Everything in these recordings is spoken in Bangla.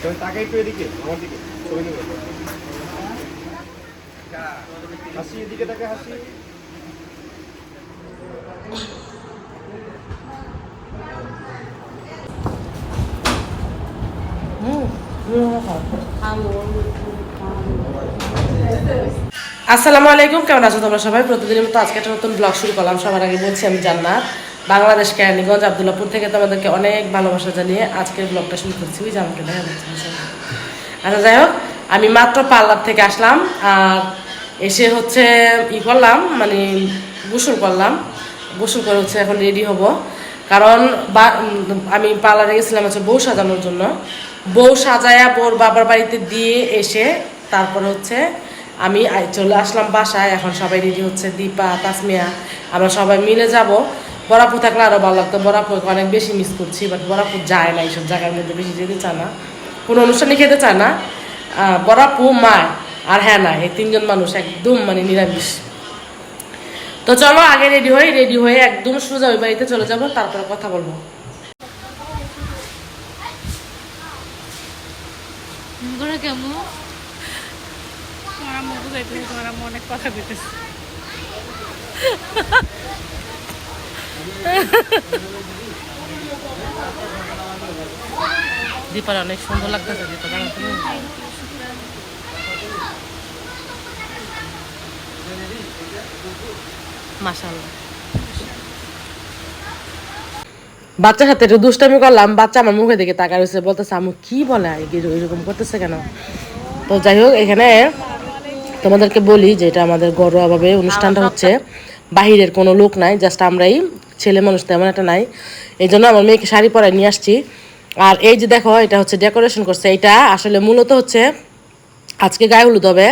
তুমি তাকাই একটু এদিকে, আমার দিকে, ছবি নেবে হাসি, এদিকে তাকে হাসি। আসসালামু আলাইকুম, কেমন আছো তোমরা সবাই? প্রতিদিনের মতো আজকে একটা নতুন ব্লগ শুরু করলাম। সবার আগে বলছি আমি জান্নাত। বাংলাদেশ কেরানীগঞ্জ আবদুল্লাপুর থেকে তোমাদেরকে অনেক ভালোবাসা জানিয়ে আজকের ব্লগটা শুরু করছি। ওই জামাকে দেখা যাচ্ছে। আচ্ছা যাই হোক, আমি মাত্র পার্লার থেকে আসলাম আর এসে হচ্ছে ই করলাম মানে গোসল করলাম। গোসল করে হচ্ছে এখন রেডি হব। কারণ বা- আমি পার্লারে গেছিলাম হচ্ছে বউ সাজানোর জন্য। বউ সাজায়া বউর বাবার বাড়িতে দিয়ে এসে তারপরে হচ্ছে আমি চলে আসলাম বাসায়। এখন সবাই রেডি হচ্ছে, দীপা, তাসমিয়া, আমরা সবাই মিলে যাব। বরাপুর থাকলে আরও ভালো লাগতো। বরাপুরকে অনেক বেশি মিস করছি বাট বরাপুর যায় না এইসব জায়গার মধ্যে, বেশি যেতে চায় না। কোনো অনুষ্ঠানে খেতে চায় না। বরাপু মা আর হ্যাঁ না, এই তিনজন মানুষ একদম মানে নিরামিষ। তো চলো, আগে রেডি হই রেডি হয়ে একদম সোজা ওই বাড়িতে চলে যাব, তারপরে কথা বলব। কেমন? অনেক কথা কইতেছে দীপার অনেক সুন্দর লাগতেছে মাশাআল্লাহ। বাচ্চার সাথে একটু দুষ্টামি করলাম, বাচ্চা আমার মুখে দেখে তাকা রয়েছে, বলতেছে আমু কি বলে এরকম করতেছে কেন? তো যাই হোক, এখানে তোমাদেরকে বলি যে এটা আমাদের ঘরোয়াভাবে অনুষ্ঠানটা হচ্ছে। বাহিরের কোনো লোক নাই জাস্ট আমরাই ছেলে মানুষ তেমন একটা নাই। এই জন্য আমার মেয়েকে শাড়ি পরায় নিয়ে আসছি। আর এই যে দেখো, এটা হচ্ছে ডেকোরেশন করছে। এটা আসলে মূলত হচ্ছে আজকে গায়ে হলুদ হবে।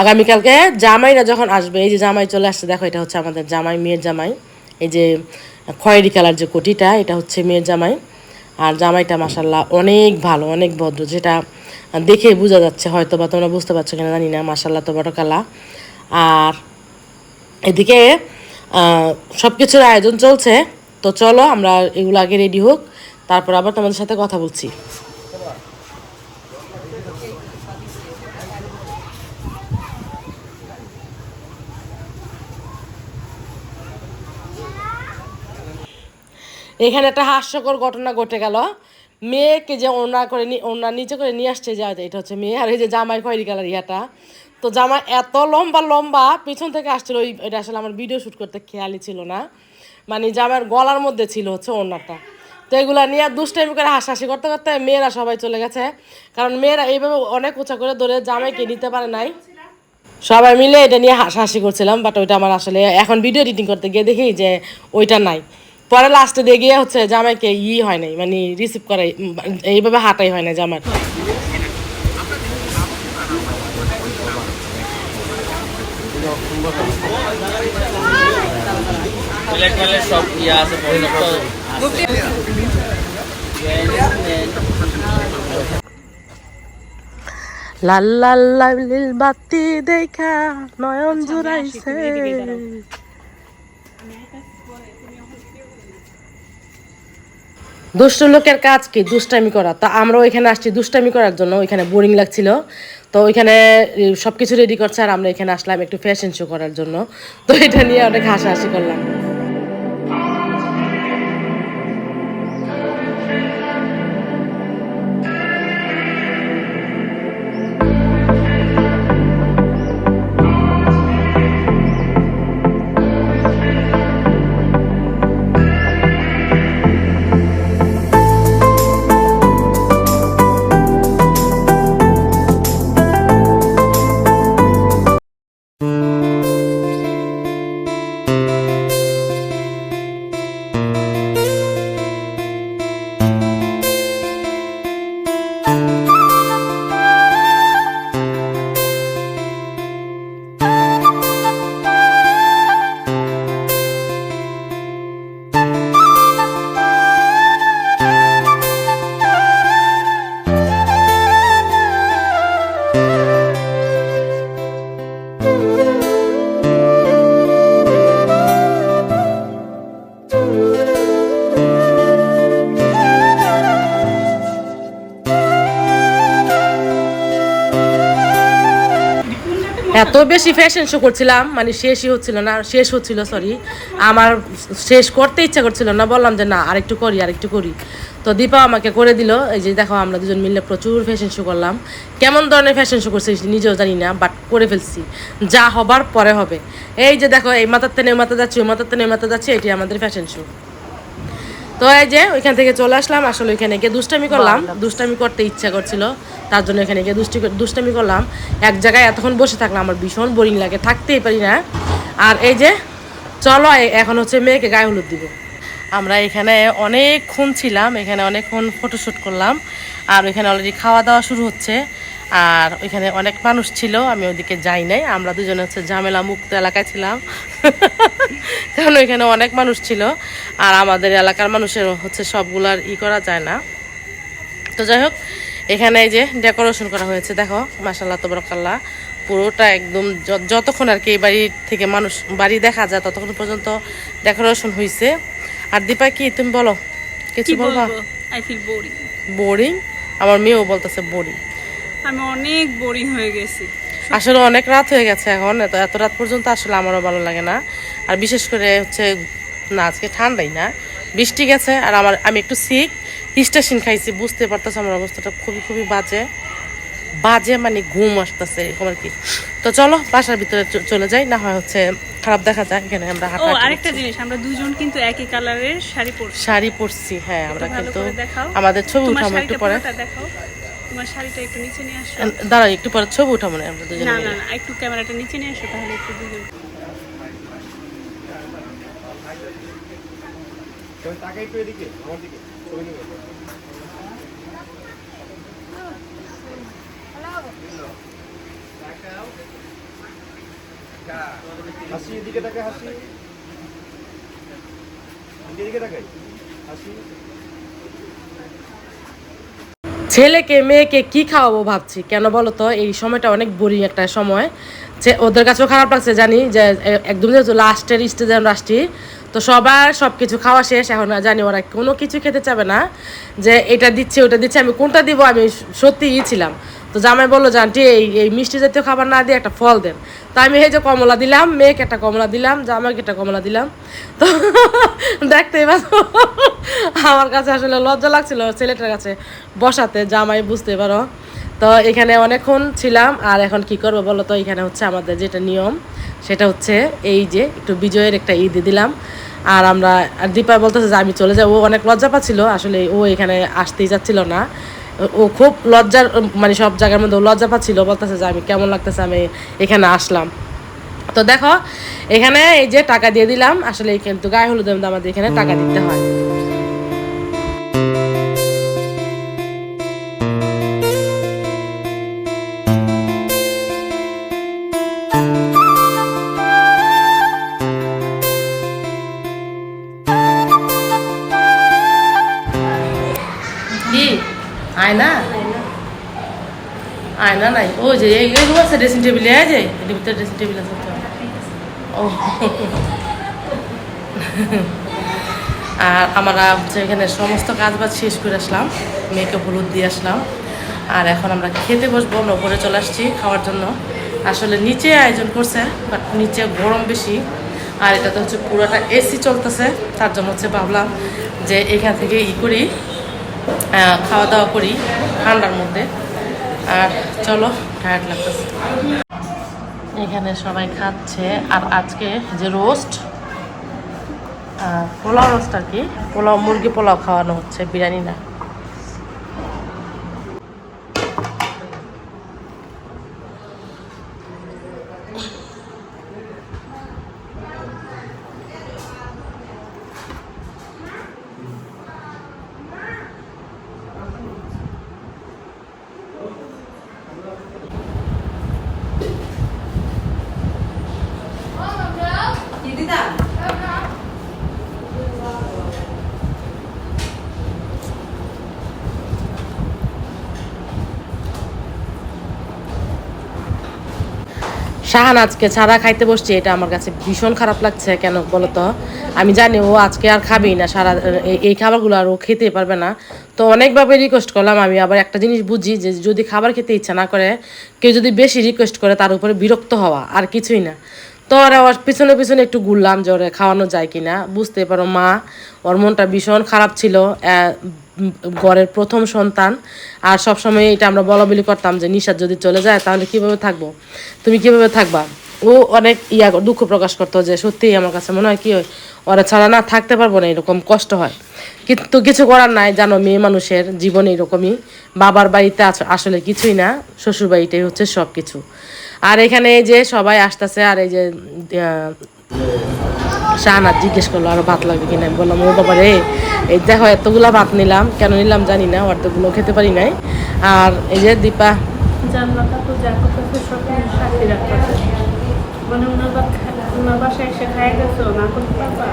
আগামীকালকে জামাইরা যখন আসবে, এই যে জামাই চলে আসছে, দেখো এটা হচ্ছে আমাদের জামাই, মেয়ের জামাই। এই যে খয়েরি কালার যে কোটিটা, এটা হচ্ছে মেয়ের জামাই। আর জামাইটা মাসাল্লাহ অনেক ভালো, অনেক ভদ্র, যেটা দেখে বোঝা যাচ্ছে হয়তো বা তোমরা বুঝতে পারছ কিনা, জানি না মাসাল্লাহ তো বড় কালা। আর এদিকে সব কিছুর আয়োজন চলছে। তো চলো, আমরা এগুলো আগে রেডি হোক, তারপর আবার তোমাদের সাথে কথা বলছি। এখানে একটা হাস্যকর ঘটনা ঘটে গেল। মেয়েকে যে ওনা করে ওনার নিচে করে নিয়ে আসছে যা, এটা হচ্ছে মেয়ে, আর এই যে জামাই খয়েরি কালার ইয়াটা। তো জামা এত লম্বা লম্বা, পিছন থেকে আসছিল ওই এটা আসলে আমার ভিডিও শ্যুট করতে খেয়ালই ছিল না। মানে জামার গলার মধ্যে ছিল হচ্ছে ওনারটা তো এগুলা নিয়ে দুষ্টাইমি করে হাসাহাসি করতে করতে মেয়েরা সবাই চলে গেছে। কারণ মেয়েরা এইভাবে অনেক উঁচা করে ধরে জামাইকে নিতে পারে নাই। সবাই মিলে এটা নিয়ে হাসাহাসি করছিলাম বাট ওইটা আমার আসলে এখন ভিডিও এডিটিং করতে গিয়ে দেখি যে ওইটা নাই। পরে লাস্টে দিয়ে গিয়ে হচ্ছে জামাইকে ই হয় নাই মানে রিসিভ করাই এইভাবে হাঁটাই হয় না জামার। লাল লাল লাল বাতি দেখা নয়ন জুড়াইছে। দুষ্ট লোকের কাজ কি? দুষ্টামি করা। তো আমরাও ওইখানে আসছি। দুষ্টামি করার জন্য ওইখানে বোরিং লাগছিল। তো ওইখানে সবকিছু রেডি করছে আর আমরা এখানে আসলাম একটু ফ্যাশন শো করার জন্য। তো এটা নিয়ে অনেক হাসাহাসি করলাম। এত বেশি ফ্যাশন শো করছিলাম মানে শেষই হচ্ছিল না, শেষ হচ্ছিল সরি আমার শেষ করতে ইচ্ছা করছিল না, বললাম যে না, আরেকটু করি আরেকটু করি। তো দীপা আমাকে করে দিল, এই যে দেখো আমরা দুজন মিলে প্রচুর ফ্যাশন শো করলাম। কেমন ধরনের ফ্যাশন শো করছি নিজেও জানি না বাট করে ফেলছি। যা হবার পরে হবে। এই যে দেখো, এই মাথার তেনে মাথা যাচ্ছে, ওই মাথার তেনে মাথা যাচ্ছে এটি আমাদের ফ্যাশন শো তো এই যে ওইখান থেকে চলে আসলাম আসলে ওইখানে গিয়ে দুষ্টামি করলাম। দুষ্টামি করতে ইচ্ছা করছিল তার জন্য এখানে গিয়ে দুষ্টি দুষ্টামি করলাম। এক জায়গায় এতক্ষণ বসে থাকলাম আমার ভীষণ বোরিং লাগে থাকতেই পারি না। আর এই যে চলো এখন হচ্ছে মেয়েকে গায়ে হলুদ দিব। আমরা এখানে অনেকক্ষণ ছিলাম এখানে অনেকক্ষণ ফটোশ্যুট করলাম আর ওইখানে অলরেডি খাওয়া দাওয়া শুরু হচ্ছে। আর ওইখানে অনেক মানুষ ছিল আমি ওদিকে যাই নাই। আমরা দুজনে হচ্ছে ঝামেলা মুক্ত এলাকায় ছিলাম। কারণ ওইখানে অনেক মানুষ ছিল আর আমাদের এলাকার মানুষের হচ্ছে সবগুলার ই করা যায় না। তো যাই হোক এখানে এই যে ডেকোরেশন করা হয়েছে দেখো মাসাল্লাহ তবরকাল্লাহ। পুরোটা একদম যতক্ষণ আর কি এই বাড়ি থেকে মানুষ বাড়ি দেখা যায় ততক্ষণ পর্যন্ত ডেকোরেশন হয়েছে আর দীপা কি তুমি বলো? কিছু বলবা? বোরিং আমার মেয়েও বলতেছে বোরিং আমি অনেক বোরিং হয়ে গেছি। আসলে অনেক রাত হয়ে গেছে এখন এত এত রাত পর্যন্ত আসলে আমারও ভালো লাগে না। আর বিশেষ করে হচ্ছে না আজকে ঠান্ডাই না বৃষ্টি গেছে আর আমার আমি একটু সিক স্টেশন খাইছি বুঝতে পারতেছি আমার অবস্থাটা খুবই খুবই বাজে। বাজে মানে ঘুম আসতেছে এরকম আর কি। তো চলো বাসার ভিতরে চলে যাই না হয় হচ্ছে খারাপ দেখা যায় এখানে আমরা ও হাঁটাহাঁটি আরেকটা জিনিস আমরা দুজন কিন্তু একই কালারের শাড়ি পরছি। শাড়ি পরছি হ্যাঁ আমরা কিন্তু আমাদের ছবি উঠাবো একটু পরে। দেখাও। তোমার শাড়িটা একটু নিচে নিয়ে আসো। দাঁড়াই একটু পরে ছবি উঠাবো না আমরা দুজনে না না না একটু ক্যামেরাটা নিচে নিয়ে আসো তাহলে একটু দুজন। তুমি তাকাই একটু এদিকে আমার দিকে ছবি নেবে হাসি। এদিকে তাকাই হাসি এদিকে তাকাই হাসি। ছেলেকে, মেয়েকে কি খাওয়াবো ভাবছি? কেন বলো তো? এই সময়টা অনেক বোরিং একটা সময়। যে ওদের কাছেও খারাপ লাগছে, জানি যে একদম যেহেতু লাস্টের স্টেজে আমরা আসছি তো সবার সব কিছু খাওয়া শেষ। এখন জানি ওরা কোনো কিছু খেতে চাবে না। যে এটা দিচ্ছে, ওটা দিচ্ছে, আমি কোনটা দিব? আমি সত্যিই ছিলাম। তো জামাই বলল, যে আন্টি, এই এই মিষ্টি জাতীয় খাবার না দিয়ে একটা ফল দেন। তো আমি এই যে কমলা দিলাম, মেয়েকে একটা কমলা দিলাম, জামাইকে একটা কমলা দিলাম। তো দেখতে পাচ্ছ, আমার কাছে আসলে লজ্জা লাগছিল ছেলেটার কাছে বসাতে, জামাই বুঝতে পারো। তো এখানে অনেকক্ষণ ছিলাম, আর এখন কি করব বলো তো? এখানে হচ্ছে আমাদের যেটা নিয়ম, সেটা হচ্ছে এই যে একটু বিজয়ের একটা ঈদ দিলাম। আর আমরা দীপা বলতেছে যে আমি চলে যাব। ও অনেক লজ্জা পাচ্ছিল, আসলে ও এখানে আসতেই যাচ্ছিল না। ও খুব লজ্জার মানে সব জায়গার মধ্যে লজ্জা পাচ্ছিল, বলতেছে যে আমি কেমন লাগতেছে আমি এখানে আসলাম। তো দেখো, এখানে এই যে টাকা দিয়ে দিলাম, আসলে কিন্তু গায়ে মধ্যে আমাদের এখানে টাকা দিতে হয়। ও যে এইগুলো আছে ড্রেসিং টেবিলে আছে এর ভিতরে ড্রেসিং টেবিল আছে তো। ও আর আমরা হচ্ছে এখানে সমস্ত কাজ বাজ শেষ করে আসলাম। মেয়েকে হলুদ দিয়ে আসলাম। আর এখন আমরা খেতে বসবো, আমরা উপরে চলে আসছি খাওয়ার জন্য। আসলে নিচে আয়োজন করছে বাট নিচে গরম বেশি। আর এটা তো হচ্ছে পুরোটা এসি চলতেছে। তার জন্য হচ্ছে ভাবলাম যে এখান থেকে ই করি খাওয়া দাওয়া করি ঠান্ডার মধ্যে। আর চলো লাগতেছে। এখানে সবাই খাচ্ছে। আর আজকে যে রোস্ট পোলাও রোস্ট আর কি, পোলাও, মুরগি পোলাও খাওয়ানো হচ্ছে, বিরিয়ানি না। শাহান আজকে ছাড়া খাইতে বসছে, এটা আমার কাছে ভীষণ খারাপ লাগছে, কেন বলতো? আমি জানি ও আজকে আর খাবেই না, সারা এই- এই খাবারগুলো আর ও খেতে পারবে না। তো অনেকভাবে রিকোয়েস্ট করলাম আমি, আবার একটা জিনিস বুঝি যে যদি খাবার খেতে ইচ্ছা না করে, কেউ যদি বেশি রিকোয়েস্ট করে তার উপরে বিরক্ত হওয়া, আর কিছুই না। তো ওরা ওর পিছনে পিছনে একটু ঘুরলাম যে খাওয়ানো যায় কি না বুঝতে পারো মা, ওর মনটা ভীষণ খারাপ ছিল ঘরের প্রথম সন্তান। আর সবসময় এটা আমরা বলা বলি করতাম যে নিশাদ যদি চলে যায় তাহলে কীভাবে থাকব? তুমি কীভাবে থাকবা? ও অনেক ইয়া, দুঃখ প্রকাশ করতো যে, সত্যিই আমার কাছে মনে হয় কি হয় ওরা ছাড়া না থাকতে পারব না, এরকম কষ্ট হয়। কিন্তু কিছু করার নাই, জানো, মেয়ে মানুষের জীবন এরকমই। বাবার বাড়িতে আস- আসলে কিছুই না শ্বশুর বাড়িটাই হচ্ছে সব কিছু আর এখানে এই যে সবাই আসতেছে আর এই যে শাহনাথ জিজ্ঞেস করল আরও ভাত লাগবে কিনা? আমি বললাম ও বাবা রে এই দেখো এতগুলা ভাত নিলাম কেন নিলাম জানি না অর্ধেকগুলো খেতে পারি নাই। আর এই যে দীপা যা করতেছে সব সাথে রাখতেছে মানে ওনার বা ওনার বাসায় এসে খাই গেছো না করতে পারবা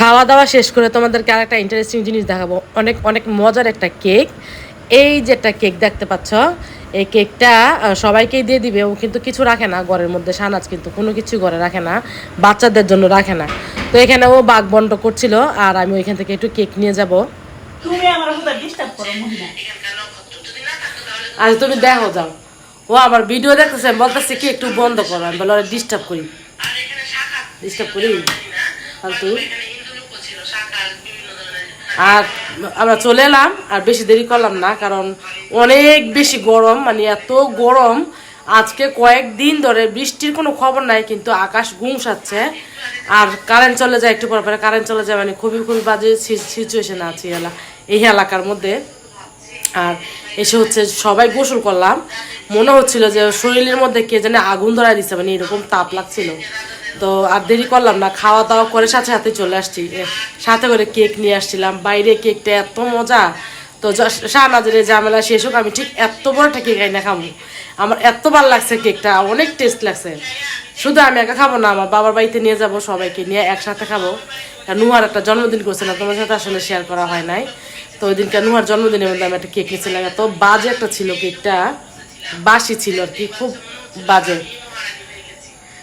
খাওয়া দাওয়া শেষ করে তোমাদেরকে আর একটা ইন্টারেস্টিং জিনিস দেখাবো। অনেক অনেক মজার একটা কেক এই যে একটা কেক দেখতে পাচ্ছ এই কেকটা সবাইকেই দিয়ে দিবে। ও কিন্তু কিছু রাখে না ঘরের মধ্যে। সানাজ কিন্তু কোনো কিছু ঘরে রাখে না। বাচ্চাদের জন্য রাখে না। তো এখানে ও বাঘ বন্ড করছিল আর আমি ওইখান থেকে একটু কেক নিয়ে যাব। তুমি আমার ডিস্টার্ব করো মহিলা আজ তুমি দেখো যাও। ও আমার ভিডিও দেখতেছে আমি বলতেছে কি একটু বন্ধ করো। আমি বলে ডিস্টার্ব করি। ডিস্টার্ব করি? ফালতু। আর আমরা চলে এলাম, আর বেশি দেরি করলাম না, কারণ অনেক বেশি গরম মানে এত গরম। আজকে কয়েকদিন ধরে বৃষ্টির কোনো খবর নাই, কিন্তু আকাশ গুমসাচ্ছে। আর কারেন্ট চলে যায় একটু পর পরে কারেন্ট চলে যায় মানে খুবই খুবই বাজে সিচুয়েশন আছে এলা- এই এলাকার মধ্যে। আর এসে হচ্ছে সবাই গোসল করলাম। মনে হচ্ছিল যে শরীরের মধ্যে কে জানে আগুন ধরা দিচ্ছে মানে এরকম তাপ লাগছিল। তো আর দেরি করলাম না খাওয়া দাওয়া করে সাথে সাথে চলে আসছি। সাথে করে কেক নিয়ে আসছিলাম। বাইরে কেকটা এত মজা। তো শাহনাজের ঝামেলা শেষ হোক, আমি ঠিক এত বড় একটা কেক আইনা খাব আমার এত ভালো লাগছে কেকটা, অনেক টেস্ট লাগছে। শুধু আমি একা খাব না, আমার বাবার বাড়িতে নিয়ে যাব, সবাইকে নিয়ে একসাথে খাব। নুহার একটা জন্মদিন করছিলাম তোমার সাথে আসলে শেয়ার করা হয় নাই। তো ওই দিনকে নুহার জন্মদিনের মধ্যে আমি একটা কেক নিয়েছিলাম। এত বাজে একটা ছিল কেকটা, বাসি ছিল আর কি, খুব বাজে।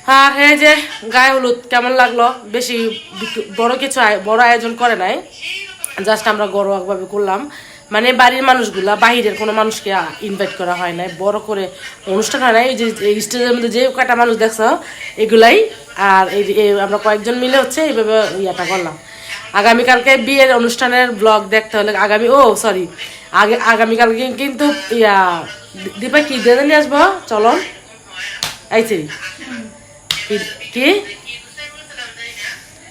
আর এই যে গায়ে হলুদ কেমন লাগল? বেশি বড় কিছু বড় আয়োজন করে নাই। জাস্ট আমরা গরোয়াভাবে করলাম। মানে বাড়ির মানুষগুলা, বাহিরের কোনো মানুষকে ইনভাইট করা হয় নাই। বড় করে অনুষ্ঠান হয় নাই। যে স্টেজের মধ্যে যে কয়টা মানুষ দেখছ, এগুলাই। আর এই আমরা কয়েকজন মিলে হচ্ছে এইভাবে ইয়াটা করলাম। আগামীকালকে বিয়ের অনুষ্ঠানের ব্লগ দেখতে হলে আগামী, ও সরি আগে আগামীকালকে কিন্তু, ইয়া, দীপা কি দিয়ে আসব? চলো। আইছি কি-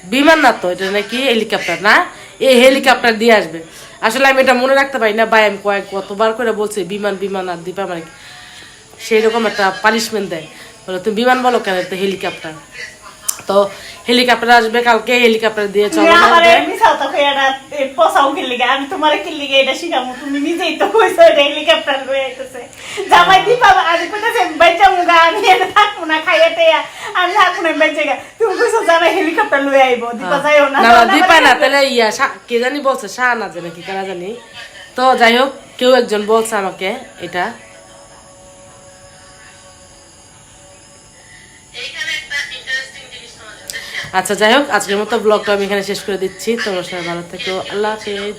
বিমান না তো, এটা নাকি হেলিকপ্টার না? এই হেলিকপ্টার দিয়ে আসবে। আসলে আমি এটা মনে রাখতে পারি না, ভাই, আমি কয়েক, কতবার করে বলছি, বিমান বিমান আর দিপা মানে সেই রকম একটা পানিশমেন্ট দেয়। বলো, তুমি বিমান বলো কেন হেলিকপ্টার। তো হেলিকপ্টার আসবে কালকে হেলিকপ্টার দিয়ে চলো কি আমি তোমার কি লিগে এটা শিখামু। তুমি নিজেই তো কইছো এটা হেলিকপ্টার লয়ে আইতেছে। জামাই দিপা আজ কইতেছে বেচা মুগা আমি এটা থাকব না খাইয়াতে আমি থাকব না গা তুমি কইছো জামাই হেলিকপ্টার লয়ে আইবো দিপা যাইও না না দীপা না তাহলে ইয়া কে জানি বলছে শাহ না জানে কি কারা জানি। তো যাই হোক কেউ একজন বলছে আমাকে এটা। আচ্ছা যাই হোক, আজকের মতো ব্লগটা আমি এখানে শেষ করে দিচ্ছি। তোমার সবাই ভালো থেকো। আল্লাহ হাফেজ।